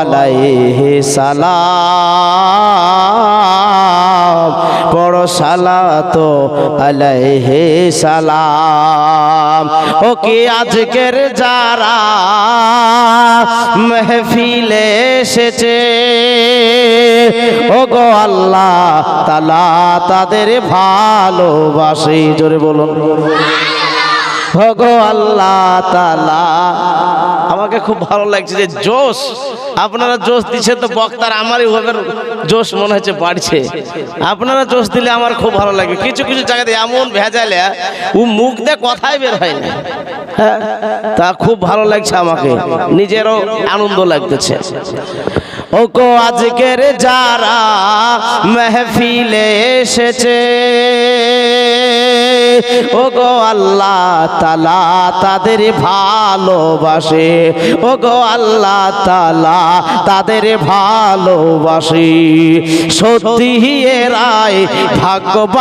আলাইহি সালাম, পড়ো সালাতো আলাইহি সালাম। ও কি আজকের যারা মেহফিলে এসেছে ও গো আল্লাহ তালা তাদের ভালোবাসে, জোরে বলুন। তালা আমাকে খুব ভালো লাগছে যে জোশ, আপনারা জোশ দিচ্ছে তো বক্তার আমারই ওভাবে জোশ মনে হচ্ছে বাড়ছে। আপনারা জোশ দিলে আমার খুব ভালো লাগে কিছু কিছু জায়গাতে এমন ভেজালে ও মুখ দিয়ে কথাই বের হয় না। তা খুব ভালো লাগছে আমাকে। নিজেরও আনন্দ লাগতেছে। ও গো আজকের যারা মেহফিলে এসেছে ও গো আল্লাহ তালা তাদের ভালোবাসে। ও গো আল্লাহ তালা তাদের ভালোবাসে। সত্যি রায় ভাগ্যবান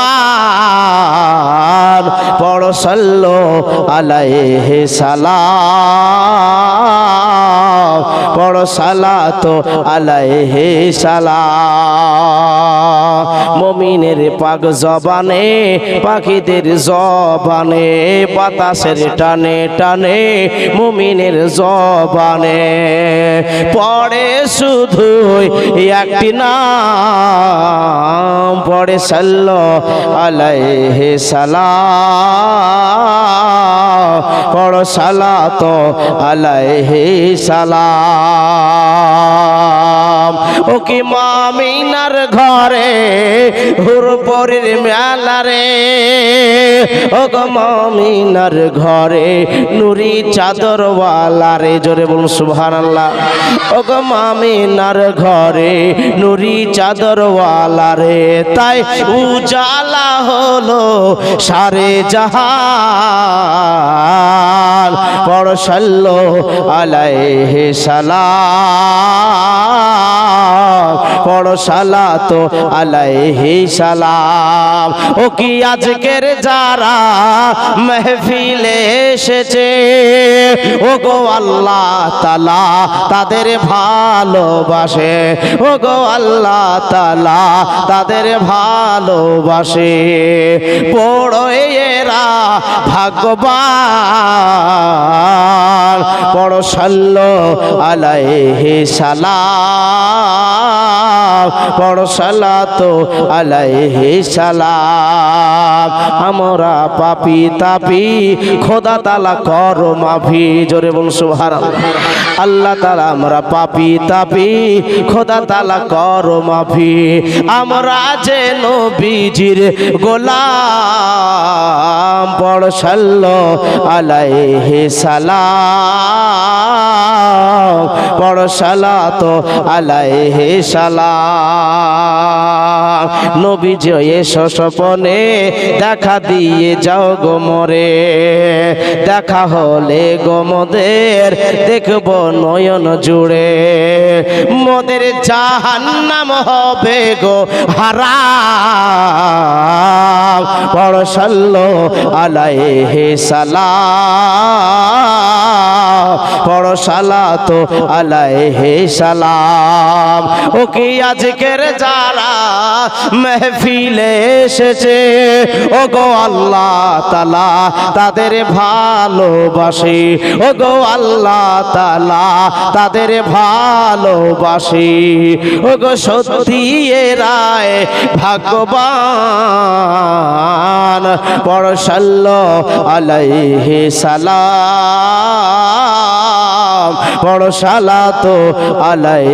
বড় সল্ল আলাইহে সালাম। বড় সালাত আলাইহে সালাম। মমিনের পাক জবানে, পাখিদের জবানে, বাতাসের টানে টানে মমিনের জবানে। পড়ে শুধু একটি নাম, পড়ে সাল্ল আলাইহে সালাম, পড় সালাত আলাইহে সালাম। ও কি মামিনার ঘরে হুরপরের মেলা রে? ও গো মামিনার ঘরে নুরি চাদরওয়ালা রে, জোরে বলুন সুবহানাল্লাহ। ও গো মামিনার ঘরে নুরি চাদরওয়ালা রে, তাই উজালা হলো সারে জাহান বড় সাল্ল আলাইহে সালাম। বড় সালাত আলাইহি সালাম। ও কি আজকের যারা মেহফিলে এসেছে। ও গো আল্লাহ তালা তাদের ভালোবাসে। ও গো আল্লাহ তালা তাদের ভালোবাসে। পড়ো এরা ভাগবান পড়ো সাল্ল আলাইহি সালাম পড়ো সালাত আলাইহি সালাম আমরা পাপি তাপি, খোদা তালা কর মাফি, জোরে বল সুহার আল্লাহ তালা আমরা পাপি তাপি, খোদা তালা কর মাফি। আমরা যে নবীজির গোলাম পড় সাল্ল আলাইহি সালাম পড় সালাত আলাইহি সালাম। নবীজি জয়ে সপনে দেখা দিয়ে যাও গোমরে দেখা হলে গোমদের দেখব নয়ন জুড়ে। মোদের জাহান্নাম হবে গো হারাম বড় সাল্ল আলাইহে সালাম। বড় সালাত আলাইহে সালাম। ও কি আজকের যারা মেহফিলে এসেছে? ও গো আল্লাহ তালা তাদের ভালোবাসি। ও গো আল্লাহ তালা তাদের ভালোবাসি। ও গো সত্যি রায় ভাগ্যবান। বড় সাল্ল আলাইহি সালাম পড়সালা তো আলাই